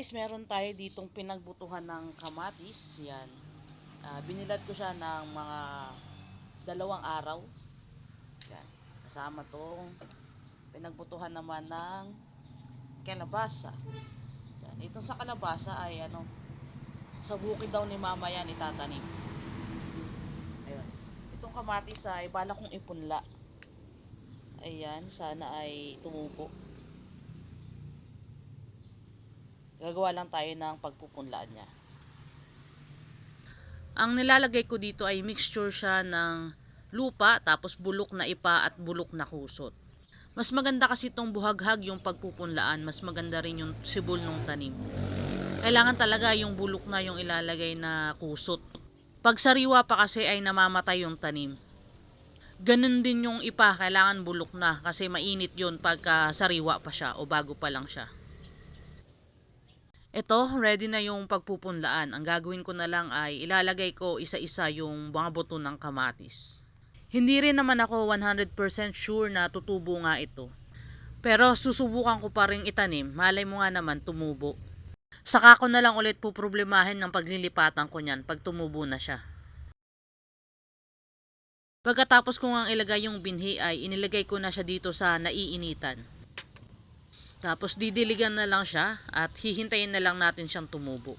guys, meron tayo ditong pinagbutuhan ng kamatis. Yan. Ah, binilad ko siya ng mga dalawang araw. Yan. Kasama tong pinagbutuhan naman ng kalabasa. Yan. Itong sa kalabasa ay ano, sa bukid daw ni mama yan itatanim. Ayun. Itong kamatis ay bala kong ipunla. Ayan, sana ay tumubo. Gagawa lang tayo ng pagpupunlaan niya. Ang nilalagay ko dito ay mixture siya ng lupa, tapos bulok na ipa at bulok na kusot. Mas maganda kasi itong buhaghag yung pagpupunlaan, mas maganda rin yung sibol ng tanim. Kailangan talaga yung bulok na yung ilalagay na kusot. Pag sariwa pa kasi ay namamatay yung tanim. Ganun din yung ipa, kailangan bulok na kasi mainit yun pagka sariwa pa siya o bago pa lang siya. Ito, ready na yung pagpupunlaan. Ang gagawin ko na lang ay ilalagay ko isa-isa yung mga buto ng kamatis. Hindi rin naman ako 100% sure na tutubo nga ito. Pero susubukan ko pa rin itanim. Malay mo nga naman tumubo. Saka ko na lang ulit puproblemahin ng paglilipatan ko niyan pag tumubo na siya. Pagkatapos ko nga ilagay yung binhi ay inilagay ko na siya dito sa naiinitan. Tapos didiligan na lang siya at hihintayin na lang natin siyang tumubo.